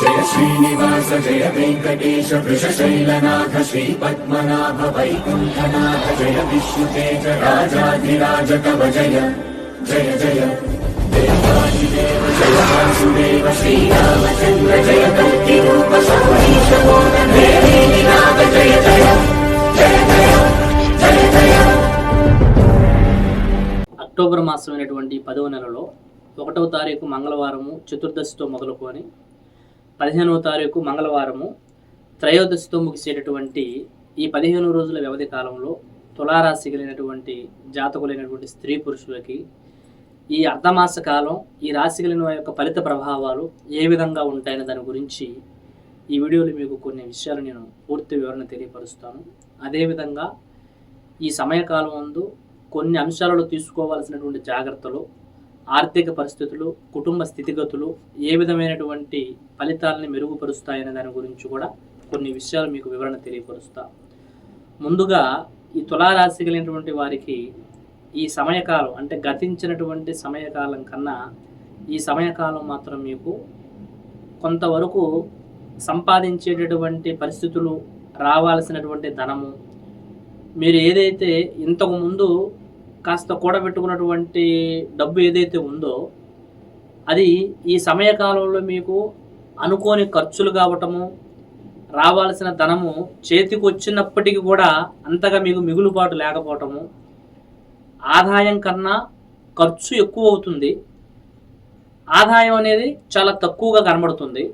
జయ శ్రీనివాస జయ వెంకటేశ వృషశైలనాథ శ్రీ పద్మనాభ వైకుంఠనాథ జయ విష్ణుతేజ రాజాధిరాజ కవ జయ జయ జయ. దేవాదిదేవ జయ వాసుదేవ శ్రీరామచంద్ర జయ కల్కి రూప సౌరీశ నాథ జయ జయ. జయ జయ జయ జయ. అక్టోబర్ మాసమైనటువంటి పదవ నెలలో ఒకటవ తారీఖు మంగళవారము చతుర్దశితో మొదలుకొని పదిహేనవ తారీఖు మంగళవారము త్రయోదశితో ముగిసేటటువంటి ఈ పదిహేను రోజుల వ్యవధి కాలంలో తులారాశి కలిగినటువంటి జాతకులైనటువంటి స్త్రీ పురుషులకి ఈ అర్ధమాస కాలం ఈ రాశి కలిగిన యొక్క ఫలిత ప్రభావాలు ఏ విధంగా ఉంటాయనే దాని గురించి ఈ వీడియోలో మీకు కొన్ని విషయాలు నేను పూర్తి వివరణ తెలియపరుస్తాను. అదేవిధంగా ఈ సమయకాలం ముందు కొన్ని అంశాలలో తీసుకోవాల్సినటువంటి జాగ్రత్తలు ఆర్థిక పరిస్థితులు కుటుంబ స్థితిగతులు ఏ విధమైనటువంటి ఫలితాలని మెరుగుపరుస్తాయనే దాని గురించి కూడా కొన్ని విషయాలు మీకు వివరణ తెలియపరుస్తా. ముందుగా ఈ తులారాశి కలిగినటువంటి వారికి ఈ సమయకాలం అంటే గతించినటువంటి సమయకాలం కన్నా ఈ సమయకాలం మాత్రం మీకు కొంతవరకు సంపాదించేటటువంటి పరిస్థితులు రావాల్సినటువంటి ధనము. మీరు ఏదైతే ఇంతకుముందు కాస్త కూడబెట్టుకున్నటువంటి డబ్బు ఏదైతే ఉందో అది ఈ సమయకాలంలో మీకు అనుకోని ఖర్చులు కావటము రావాల్సిన ధనము చేతికి వచ్చినప్పటికీ కూడా అంతగా మీకు మిగులుబాటు లేకపోవటము ఆదాయం కన్నా ఖర్చు ఎక్కువ అవుతుంది. ఆదాయం అనేది చాలా తక్కువగా కనబడుతుంది.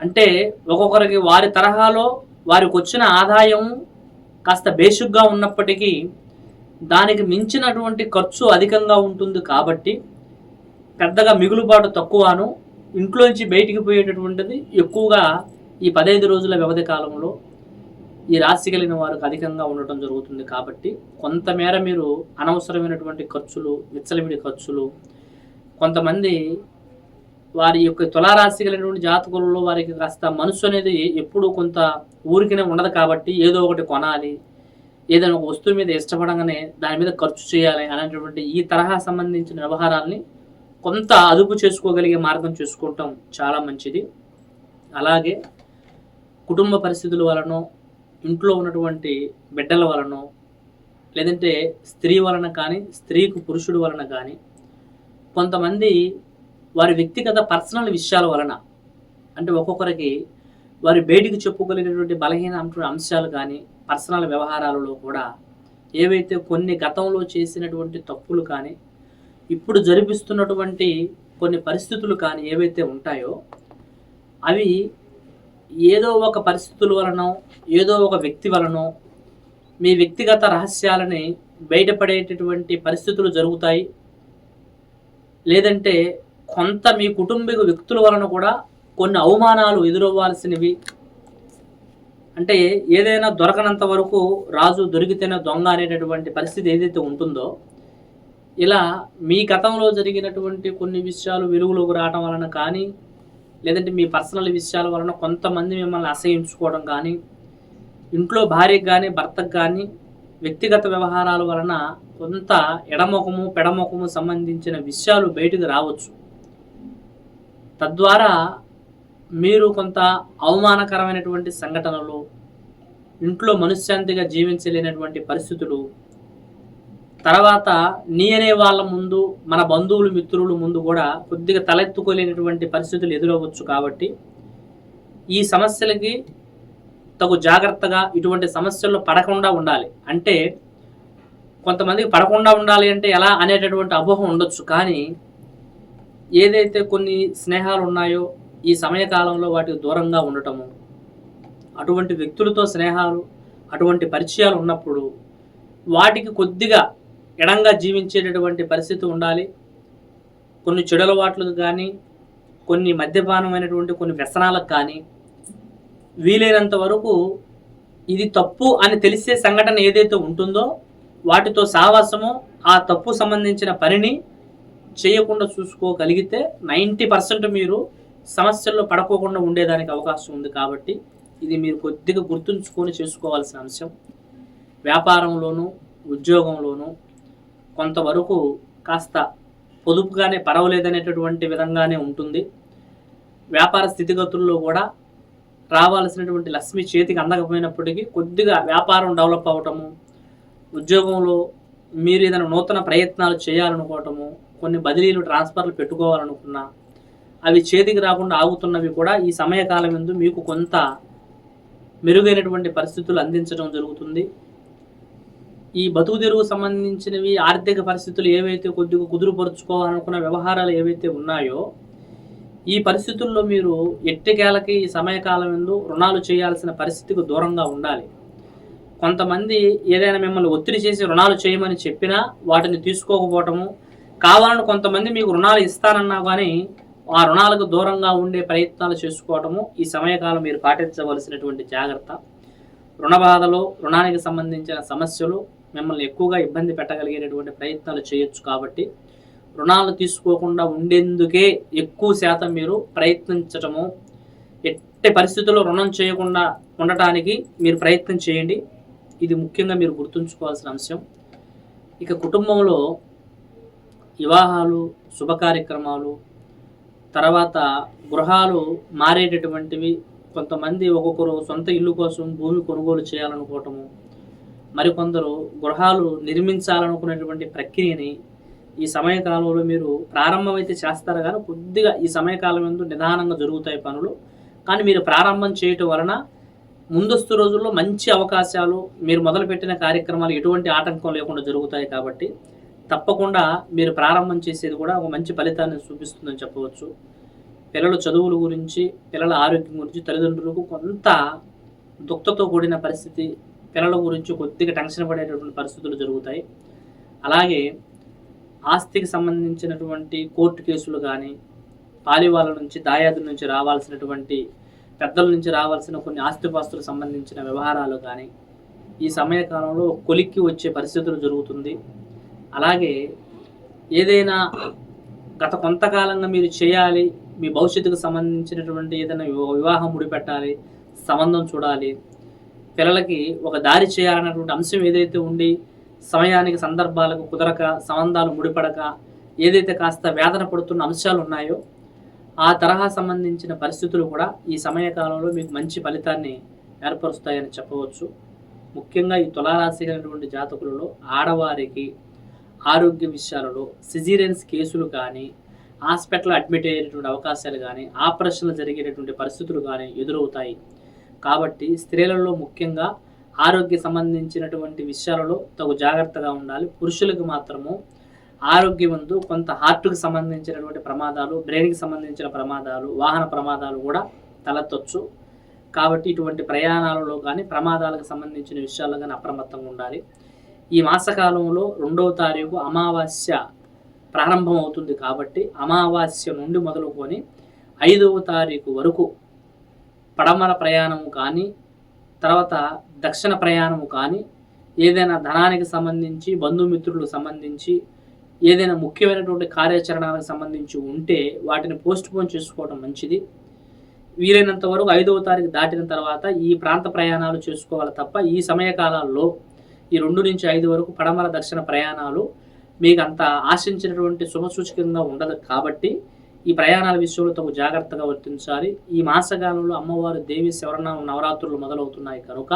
అంటే ఒక్కొక్కరికి వారి తరహాలో వారికి వచ్చిన ఆదాయం కాస్త బేసిక్గా ఉన్నప్పటికీ దానికి మించినటువంటి ఖర్చు అధికంగా ఉంటుంది కాబట్టి పెద్దగా మిగులుబాటు తక్కువను ఇంట్లోంచి బయటికి పోయేటటువంటిది ఎక్కువగా ఈ పదహైదు రోజుల వ్యవధి కాలంలో ఈ రాశి కలిగిన వారికి అధికంగా ఉండటం జరుగుతుంది కాబట్టి కొంతమేర మీరు అనవసరమైనటువంటి ఖర్చులు విచ్చలవిడి ఖర్చులు కొంతమంది వారి యొక్క తులారాశి కలిగినటువంటి జాతకులలో వారికి కాస్త మనసు అనేది ఎప్పుడూ కొంత ఊరికనే ఉండదు కాబట్టి ఏదో ఒకటి కొనాలి ఏదైనా ఒక వస్తువు మీద ఇష్టపడంగానే దాని మీద ఖర్చు చేయాలి అనేటువంటి ఈ తరహా సంబంధించిన వ్యవహారాల్ని కొంత అదుపు చేసుకోగలిగే మార్గం చూసుకోవటం చాలా మంచిది. అలాగే కుటుంబ పరిస్థితుల వలనో ఇంట్లో ఉన్నటువంటి బిడ్డల వలనో లేదంటే స్త్రీ వలన కానీ స్త్రీకు పురుషుడు వలన కానీ కొంతమంది వారి వ్యక్తిగత పర్సనల్ విషయాల వలన అంటే ఒక్కొక్కరికి వారి బయటికి చెప్పుకోలేనటువంటి బలహీన అంశాలు కానీ పర్సనల్ వ్యవహారాలలో కూడా ఏవైతే కొన్ని గతంలో చేసినటువంటి తప్పులు కానీ ఇప్పుడు జరిపిస్తున్నటువంటి కొన్ని పరిస్థితులు కానీ ఏవైతే ఉంటాయో అవి ఏదో ఒక పరిస్థితుల వలనో ఏదో ఒక వ్యక్తి వలనో మీ వ్యక్తిగత రహస్యాలని బయటపడేటటువంటి పరిస్థితులు జరుగుతాయి. లేదంటే కొంత మీ కుటుంబిక వ్యక్తుల వలన కూడా కొన్ని అవమానాలు ఎదురవ్వాల్సినవి. అంటే ఏదైనా దొరకనంత వరకు రాజు దొరికితేనే దొంగ అనేటటువంటి పరిస్థితి ఏదైతే ఉంటుందో ఇలా మీ గతంలో జరిగినటువంటి కొన్ని విషయాలు వెలుగులోకి రావడం వలన కానీ లేదంటే మీ పర్సనల్ విషయాల వలన కొంతమంది మిమ్మల్ని అసహించుకోవడం కానీ ఇంట్లో భార్యకు కానీ భర్తకు కానీ వ్యక్తిగత వ్యవహారాల వలన కొంత ఎడముఖము పెడముఖము సంబంధించిన విషయాలు బయటకు రావచ్చు. తద్వారా మీరు కొంత అవమానకరమైనటువంటి సంఘటనలు ఇంట్లో మనశ్శాంతిగా జీవించలేనటువంటి పరిస్థితులు తర్వాత నీ అనే వాళ్ళ ముందు మన బంధువులు మిత్రులు ముందు కూడా కొద్దిగా తలెత్తుకోలేనటువంటి పరిస్థితులు ఎదురవ్వచ్చు కాబట్టి ఈ సమస్యలకి తగు జాగ్రత్తగా ఇటువంటి సమస్యల్లో పడకుండా ఉండాలి. అంటే కొంతమందికి పడకుండా ఉండాలి అంటే ఎలా అనేటటువంటి అపోహం ఉండొచ్చు. కానీ ఏదైతే కొన్ని స్నేహాలు ఉన్నాయో ఈ సమయకాలంలో వాటికి దూరంగా ఉండటము అటువంటి వ్యక్తులతో స్నేహాలు అటువంటి పరిచయాలు ఉన్నప్పుడు వాటికి కొద్దిగా ఎడంగా జీవించేటటువంటి పరిస్థితి ఉండాలి. కొన్ని చెడలవాట్లకు కానీ కొన్ని మద్యపానమైనటువంటి కొన్ని వ్యసనాలకు కానీ వీలైనంత వరకు ఇది తప్పు అని తెలిసే సంఘటన ఏదైతే ఉంటుందో వాటితో సావాసము ఆ తప్పు సంబంధించిన పనిని చేయకుండా చూసుకోగలిగితే నైంటీ పర్సెంట్ మీరు సమస్యల్లో పడకోకుండా ఉండేదానికి అవకాశం ఉంది కాబట్టి ఇది మీరు కొద్దిగా గుర్తుంచుకొని చేసుకోవాల్సిన అంశం. వ్యాపారంలోనూ ఉద్యోగంలోనూ కొంతవరకు కాస్త పొదుపుగానే పర్వాలేదనేటటువంటి విధంగానే ఉంటుంది. వ్యాపార స్థితిగతుల్లో కూడా రావాల్సినటువంటి లక్ష్మి చేతికి అందకపోయినప్పటికీ కొద్దిగా వ్యాపారం డెవలప్ అవ్వటము ఉద్యోగంలో మీరు ఏదైనా నూతన ప్రయత్నాలు చేయాలనుకోవటము కొన్ని బదిలీలు ట్రాన్స్ఫర్లు పెట్టుకోవాలనుకున్నా అవి చేతికి రాకుండా ఆగుతున్నవి కూడా ఈ సమయకాలం ఎందు మీకు కొంత మెరుగైనటువంటి పరిస్థితులు అందించడం జరుగుతుంది. ఈ బతుకు తెరువు సంబంధించినవి ఆర్థిక పరిస్థితులు ఏవైతే కొద్దిగా కుదురుపరుచుకోవాలనుకున్న వ్యవహారాలు ఏవైతే ఉన్నాయో ఈ పరిస్థితుల్లో మీరు ఎట్టికేలకి ఈ సమయకాలం ఎందు రుణాలు చేయాల్సిన పరిస్థితికి దూరంగా ఉండాలి. కొంతమంది ఏదైనా మిమ్మల్ని ఒత్తిడి చేసి రుణాలు చేయమని చెప్పినా వాటిని తీసుకోకపోవటము కావాలని కొంతమంది మీకు రుణాలు ఇస్తానన్నా కానీ ఆ రుణాలకు దూరంగా ఉండే ప్రయత్నాలు చేసుకోవటము ఈ సమయకాలం మీరు పాటించవలసినటువంటి జాగ్రత్త. రుణ బాధలు రుణానికి సంబంధించిన సమస్యలు మిమ్మల్ని ఎక్కువగా ఇబ్బంది పెట్టగలిగేటటువంటి ప్రయత్నాలు చేయొచ్చు కాబట్టి రుణాలు తీసుకోకుండా ఉండేందుకే ఎక్కువ శాతం మీరు ప్రయత్నించటము ఎట్టి పరిస్థితుల్లో రుణం చేయకుండా ఉండటానికి మీరు ప్రయత్నం చేయండి. ఇది ముఖ్యంగా మీరు గుర్తుంచుకోవాల్సిన అంశం. ఇక కుటుంబంలో వివాహాలు శుభకార్యక్రమాలు తర్వాత గృహాలు మారేటటువంటివి. కొంతమంది ఒక్కొక్కరు సొంత ఇల్లు కోసం భూమి కొనుగోలు చేయాలనుకోవటము. మరికొందరు గృహాలు నిర్మించాలనుకునేటువంటి ప్రక్రియని ఈ సమయకాలంలో మీరు ప్రారంభమైతే చేస్తారు? కానీ కొద్దిగా ఈ సమయకాలం ఎందు నిదానంగా జరుగుతాయి పనులు. కానీ మీరు ప్రారంభం చేయటం వలన ముందస్తు రోజుల్లో మంచి అవకాశాలు మీరు మొదలుపెట్టిన కార్యక్రమాలు ఎటువంటి ఆటంకం లేకుండా జరుగుతాయి కాబట్టి తప్పకుండా మీరు ప్రారంభం చేసేది కూడా ఒక మంచి ఫలితాన్ని చూపిస్తుందని చెప్పవచ్చు. పిల్లల చదువుల గురించి పిల్లల ఆరోగ్యం గురించి తల్లిదండ్రులకు కొంత దుఃఖతో కూడిన పరిస్థితి పిల్లల గురించి కొద్దిగా టెన్షన్ పడేటటువంటి పరిస్థితులు జరుగుతాయి. అలాగే ఆస్తికి సంబంధించినటువంటి కోర్టు కేసులు కానీ పాలివాళ్ళ నుంచి దాయాదుల నుంచి రావాల్సినటువంటి పెద్దల నుంచి రావాల్సిన కొన్ని ఆస్తిపాస్తులకు సంబంధించిన వ్యవహారాలు కానీ ఈ సమయకాలంలో కొలిక్కి వచ్చే పరిస్థితులు జరుగుతుంది. అలాగే ఏదైనా గత కొంతకాలంగా మీరు చేయాలి మీ భవిష్యత్తుకు సంబంధించినటువంటి ఏదైనా వివాహం ముడిపెట్టాలి సంబంధం చూడాలి పిల్లలకి ఒక దారి చేయాలన్నటువంటి అంశం ఏదైతే ఉండి సమయానికి సందర్భాలకు కుదరక సంబంధాలు ముడిపడక ఏదైతే కాస్త వేదన పడుతున్న అంశాలు ఉన్నాయో ఆ తరహా సంబంధించిన పరిస్థితులు కూడా ఈ సమయకాలంలో మీకు మంచి ఫలితాన్ని ఏర్పరుస్తాయని చెప్పవచ్చు. ముఖ్యంగా ఈ తులారాశి అనేటువంటి జాతకులలో ఆడవారికి ఆరోగ్య విషయాలలో సిజీరియన్స్ కేసులు కానీ హాస్పిటల్ అడ్మిట్ అయ్యేటువంటి అవకాశాలు కానీ ఆపరేషన్లు జరిగేటటువంటి పరిస్థితులు కానీ ఎదురవుతాయి. కాబట్టి స్త్రీలలో ముఖ్యంగా ఆరోగ్య సంబంధించినటువంటి విషయాలలో తగు జాగ్రత్తగా ఉండాలి. పురుషులకు మాత్రము ఆరోగ్యమందు కొంత హార్ట్కి సంబంధించినటువంటి ప్రమాదాలు బ్రెయిన్కి సంబంధించిన ప్రమాదాలు వాహన ప్రమాదాలు కూడా తలెత్తొచ్చు. కాబట్టి ఇటువంటి ప్రయాణాలలో కానీ ప్రమాదాలకు సంబంధించిన విషయాల్లో కానీ అప్రమత్తంగా ఉండాలి. ఈ మాసకాలంలో రెండవ తారీఖు అమావాస్య ప్రారంభం అవుతుంది కాబట్టి అమావాస్య నుండి మొదలుకొని ఐదవ తారీఖు వరకు పడమర ప్రయాణము కానీ తర్వాత దక్షిణ ప్రయాణము కానీ ఏదైనా ధనానికి సంబంధించి బంధుమిత్రులకు సంబంధించి ఏదైనా ముఖ్యమైనటువంటి కార్యాచరణకు సంబంధించి ఉంటే వాటిని పోస్ట్ పోన్ చేసుకోవడం మంచిది. వీలైనంత వరకు ఐదవ తారీఖు దాటిన తర్వాత ఈ ప్రాంత ప్రయాణాలు చేసుకోవాలి తప్ప ఈ సమయకాలాల్లో ఈ రెండు నుంచి ఐదు వరకు పడమర దక్షిణ ప్రయాణాలు మీకు అంత ఆశించినటువంటి శుభసూచకంగా ఉండదు. కాబట్టి ఈ ప్రయాణాల విషయంలో తగు జాగ్రత్తగా వర్తించాలి. ఈ మాసకాలంలో అమ్మవారు దేవి శవరణ నవరాత్రులు మొదలవుతున్నాయి కనుక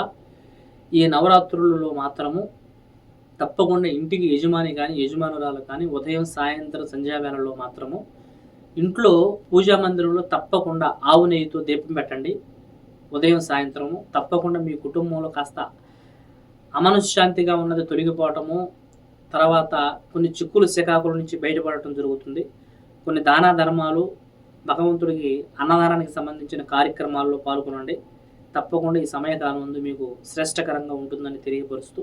ఈ నవరాత్రులలో మాత్రము తప్పకుండా ఇంటికి యజమాని కానీ యజమానురాలు కానీ ఉదయం సాయంత్రం సంధ్యావేళలో మాత్రము ఇంట్లో పూజా మందిరంలో తప్పకుండా ఆవు నెయ్యితో దీపం పెట్టండి. ఉదయం సాయంత్రము తప్పకుండా మీ కుటుంబంలో కాస్త అమనశ్శాంతిగా ఉన్నది తొలగిపోవటము తర్వాత కొన్ని చిక్కులు శకాకుల నుంచి బయటపడటం జరుగుతుంది. కొన్ని దాన ధర్మాలు భగవంతుడికి అన్నదానానికి సంబంధించిన కార్యక్రమాల్లో పాల్గొనండి. తప్పకుండా ఈ సమయకాలం ముందు మీకు శ్రేష్టకరంగా ఉంటుందని తెలియపరుస్తూ